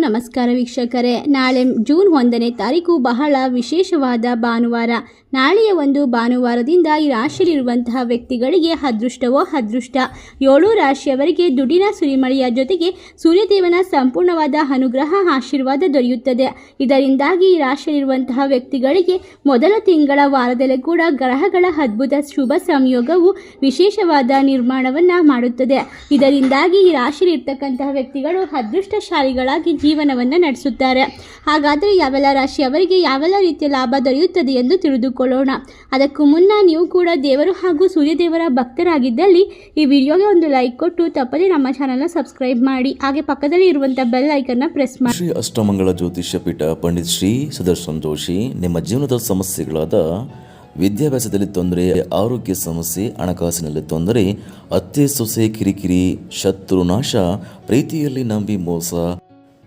ನಮಸ್ಕಾರ ವೀಕ್ಷಕರೇ. ನಾಳೆ ಜೂನ್ ಒಂದನೇ ತಾರೀಕು ಬಹಳ ವಿಶೇಷವಾದ ಭಾನುವಾರ. ನಾಳೆಯ ಒಂದು ಭಾನುವಾರದಿಂದ ಈ ರಾಶಿಯಲ್ಲಿರುವಂತಹ ವ್ಯಕ್ತಿಗಳಿಗೆ ಅದೃಷ್ಟವೋ ಅದೃಷ್ಟ. ಏಳು ರಾಶಿಯವರಿಗೆ ದುಡಿನ ಸುರಿಮಳೆಯ ಜೊತೆಗೆ ಸೂರ್ಯದೇವನ ಸಂಪೂರ್ಣವಾದ ಅನುಗ್ರಹ ಆಶೀರ್ವಾದ ದೊರೆಯುತ್ತದೆ. ಇದರಿಂದಾಗಿ ಈ ರಾಶಿಯಲ್ಲಿರುವಂತಹ ವ್ಯಕ್ತಿಗಳಿಗೆ ಮೊದಲ ತಿಂಗಳ ವಾರದಲ್ಲಿ ಕೂಡ ಗ್ರಹಗಳ ಅದ್ಭುತ ಶುಭ ಸಂಯೋಗವು ವಿಶೇಷವಾದ ನಿರ್ಮಾಣವನ್ನು ಮಾಡುತ್ತದೆ. ಇದರಿಂದಾಗಿ ಈ ರಾಶಿಯಲ್ಲಿರ್ತಕ್ಕಂತಹ ವ್ಯಕ್ತಿಗಳು ಅದೃಷ್ಟಶಾಲಿಗಳಾಗಿ ಜೀವನವನ್ನು ನಡೆಸುತ್ತಾರೆ. ಹಾಗಾದರೆ ಯಾವೆಲ್ಲ ರಾಶಿಯವರಿಗೆ ಯಾವೆಲ್ಲ ರೀತಿಯ ಲಾಭ ದೊರೆಯುತ್ತದೆ ಎಂದು ತಿಳಿದುಕೊಳ್ಳೋಣ. ಅದಕ್ಕೂ ಮುನ್ನ ನೀವು ಕೂಡ ದೇವರು ಹಾಗೂ ಸೂರ್ಯದೇವರ ಭಕ್ತರಾಗಿದ್ದಲ್ಲಿ ಈ ವಿಡಿಯೋಗೆ ಒಂದು ಲೈಕ್ ಕೊಟ್ಟು ತಪ್ಪದೆ ನಮ್ಮ ಚಾನಲ್ನ ಸಬ್ಸ್ಕ್ರೈಬ್ ಮಾಡಿ. ಹಾಗೆ ಪಕ್ಕದಲ್ಲಿ ಇರುವಂಥ ಬೆಲ್ ಐಕನ್ನ ಪ್ರೆಸ್ ಮಾಡಿ. ಶ್ರೀ ಅಷ್ಟಮಂಗಳ ಜ್ಯೋತಿಷ್ಯ ಪೀಠ ಪಂಡಿತ್ ಶ್ರೀ ಸುದರ್ಶನ್ ಜೋಶಿ, ನಿಮ್ಮ ಜೀವನದ ಸಮಸ್ಯೆಗಳಾದ ವಿದ್ಯಾಭ್ಯಾಸದಲ್ಲಿ ತೊಂದರೆ, ಆರೋಗ್ಯ ಸಮಸ್ಯೆ, ಹಣಕಾಸಿನಲ್ಲಿ ತೊಂದರೆ, ಅತ್ತೆ ಸೊಸೆ ಕಿರಿಕಿರಿ, ಶತ್ರು ನಾಶ, ಪ್ರೀತಿಯಲ್ಲಿ ನಂಬಿ ಮೋಸ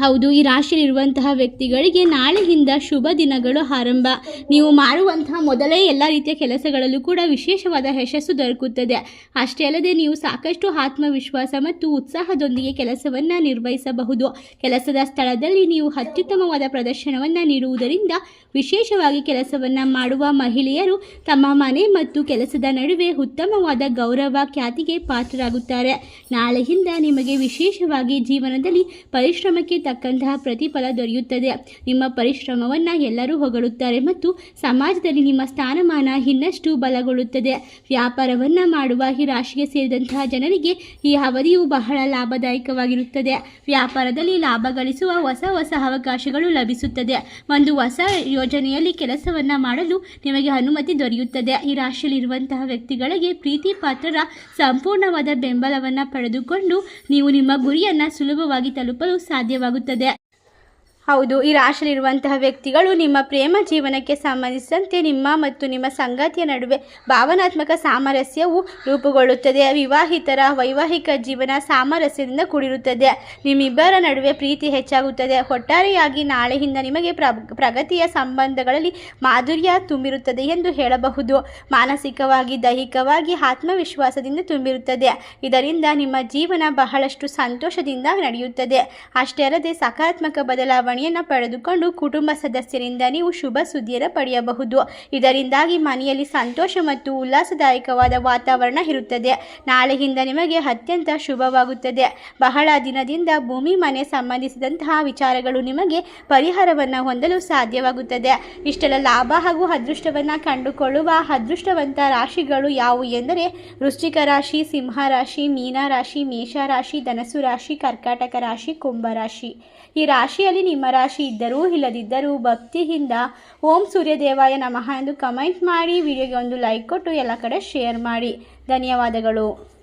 ಹೌದು, ಈ ರಾಶಿಯಲ್ಲಿರುವಂತಹ ವ್ಯಕ್ತಿಗಳಿಗೆ ನಾಳೆಯಿಂದ ಶುಭ ದಿನಗಳು ಆರಂಭ. ನೀವು ಮಾಡುವಂತಹ ಮೊದಲೇ ಎಲ್ಲ ರೀತಿಯ ಕೆಲಸಗಳಲ್ಲೂ ಕೂಡ ವಿಶೇಷವಾದ ಯಶಸ್ಸು ದೊರಕುತ್ತದೆ. ಅಷ್ಟೇ ಅಲ್ಲದೆ ನೀವು ಸಾಕಷ್ಟು ಆತ್ಮವಿಶ್ವಾಸ ಮತ್ತು ಉತ್ಸಾಹದೊಂದಿಗೆ ಕೆಲಸವನ್ನು ನಿರ್ವಹಿಸಬಹುದು. ಕೆಲಸದ ಸ್ಥಳದಲ್ಲಿ ನೀವು ಅತ್ಯುತ್ತಮವಾದ ಪ್ರದರ್ಶನವನ್ನು ನೀಡುವುದರಿಂದ ವಿಶೇಷವಾಗಿ ಕೆಲಸವನ್ನು ಮಾಡುವ ಮಹಿಳೆಯರು ತಮ್ಮ ಮನೆ ಮತ್ತು ಕೆಲಸದ ನಡುವೆ ಉತ್ತಮವಾದ ಗೌರವ ಖ್ಯಾತಿಗೆ ಪಾತ್ರರಾಗುತ್ತಾರೆ. ನಾಳೆಯಿಂದ ನಿಮಗೆ ವಿಶೇಷವಾಗಿ ಜೀವನದಲ್ಲಿ ಪರಿಶ್ರಮಕ್ಕೆ ತಕ್ಕಂತಹ ಪ್ರತಿಫಲ ದೊರೆಯುತ್ತದೆ. ನಿಮ್ಮ ಪರಿಶ್ರಮವನ್ನು ಎಲ್ಲರೂ ಹೊಗಳುತ್ತಾರೆ ಮತ್ತು ಸಮಾಜದಲ್ಲಿ ನಿಮ್ಮ ಸ್ಥಾನಮಾನ ಇನ್ನಷ್ಟು ಬಲಗೊಳ್ಳುತ್ತದೆ. ವ್ಯಾಪಾರವನ್ನು ಮಾಡುವ ಈ ರಾಶಿಗೆ ಸೇರಿದಂತಹ ಜನರಿಗೆ ಈ ಅವಧಿಯು ಬಹಳ ಲಾಭದಾಯಕವಾಗಿರುತ್ತದೆ. ವ್ಯಾಪಾರದಲ್ಲಿ ಲಾಭ ಗಳಿಸುವ ಹೊಸ ಹೊಸ ಅವಕಾಶಗಳು ಲಭಿಸುತ್ತದೆ. ಒಂದು ಹೊಸ ಯೋಜನೆಯಲ್ಲಿ ಕೆಲಸವನ್ನು ಮಾಡಲು ನಿಮಗೆ ಅನುಮತಿ ದೊರೆಯುತ್ತದೆ. ಈ ರಾಶಿಯಲ್ಲಿರುವಂತಹ ವ್ಯಕ್ತಿಗಳಿಗೆ ಪ್ರೀತಿ ಪಾತ್ರರ ಸಂಪೂರ್ಣವಾದ ಬೆಂಬಲವನ್ನು ಪಡೆದುಕೊಂಡು ನೀವು ನಿಮ್ಮ ಗುರಿಯನ್ನು ಸುಲಭವಾಗಿ ತಲುಪಲು ಸಾಧ್ಯವಾಗುತ್ತದೆ. バったで。ಹೌದು, ಈ ರಾಶಿಯಲ್ಲಿರುವಂತಹ ವ್ಯಕ್ತಿಗಳು ನಿಮ್ಮ ಪ್ರೇಮ ಜೀವನಕ್ಕೆ ಸಂಬಂಧಿಸಿದಂತೆ ನಿಮ್ಮ ಮತ್ತು ನಿಮ್ಮ ಸಂಗಾತಿಯ ನಡುವೆ ಭಾವನಾತ್ಮಕ ಸಾಮರಸ್ಯವು ರೂಪುಗೊಳ್ಳುತ್ತದೆ. ವಿವಾಹಿತರ ವೈವಾಹಿಕ ಜೀವನ ಸಾಮರಸ್ಯದಿಂದ ಕೂಡಿರುತ್ತದೆ. ನಿಮ್ಮಿಬ್ಬರ ನಡುವೆ ಪ್ರೀತಿ ಹೆಚ್ಚಾಗುತ್ತದೆ. ಒಟ್ಟಾರೆಯಾಗಿ ನಾಳೆಯಿಂದ ನಿಮಗೆ ಪ್ರ, ಪ್ರಗತಿಯ ಸಂಬಂಧಗಳಲ್ಲಿ ಮಾಧುರ್ಯ ತುಂಬಿರುತ್ತದೆ ಎಂದು ಹೇಳಬಹುದು. ಮಾನಸಿಕವಾಗಿ, ದೈಹಿಕವಾಗಿ ಆತ್ಮವಿಶ್ವಾಸದಿಂದ ತುಂಬಿರುತ್ತದೆ. ಇದರಿಂದ ನಿಮ್ಮ ಜೀವನ ಬಹಳಷ್ಟು ಸಂತೋಷದಿಂದ ನಡೆಯುತ್ತದೆ. ಅಷ್ಟೇ ಅಲ್ಲದೆ ಸಕಾರಾತ್ಮಕ ಬದಲಾವಣೆಯನ್ನು ಪಡೆದುಕೊಂಡು ಕುಟುಂಬ ಸದಸ್ಯರಿಂದ ನೀವು ಶುಭ ಸುದ್ದಿಯನ್ನು ಪಡೆಯಬಹುದು. ಇದರಿಂದಾಗಿ ಮನೆಯಲ್ಲಿ ಸಂತೋಷ ಮತ್ತು ಉಲ್ಲಾಸದಾಯಕವಾದ ವಾತಾವರಣ ಇರುತ್ತದೆ. ನಾಳೆಯಿಂದ ನಿಮಗೆ ಅತ್ಯಂತ ಶುಭವಾಗುತ್ತದೆ. ಬಹಳ ದಿನದಿಂದ ಭೂಮಿ, ಮನೆ ಸಂಬಂಧಿಸಿದಂತಹ ವಿಚಾರಗಳು ನಿಮಗೆ ಪರಿಹಾರವನ್ನು ಹೊಂದಲು ಸಾಧ್ಯವಾಗುತ್ತದೆ. ಇಷ್ಟೆಲ್ಲ ಲಾಭ ಹಾಗೂ ಅದೃಷ್ಟವನ್ನು ಕಂಡುಕೊಳ್ಳುವ ಅದೃಷ್ಟವಂತ ರಾಶಿಗಳು ಯಾವುವು ಎಂದರೆ ವೃಶ್ಚಿಕ ರಾಶಿ, ಸಿಂಹ ರಾಶಿ ಮೀನ ರಾಶಿ ಮೇಷ ರಾಶಿ ಧನಸು ರಾಶಿ, ಕರ್ಕಾಟಕ ರಾಶಿ, ಕುಂಭ ರಾಶಿ. ಈ ರಾಶಿಯಲ್ಲಿ ನಿಮ್ಮ ರಾಶಿ ಇದ್ದರೂ ಇಲ್ಲದಿದ್ದರೂ ಭಕ್ತಿಯಿಂದ ಓಂ ಸೂರ್ಯದೇವಾಯ ನಮಃ ಎಂದು ಕಮೆಂಟ್ ಮಾಡಿ, ವಿಡಿಯೋಗೆ ಒಂದು ಲೈಕ್ ಕೊಟ್ಟು ಎಲ್ಲ ಕಡೆ ಶೇರ್ ಮಾಡಿ. ಧನ್ಯವಾದಗಳು.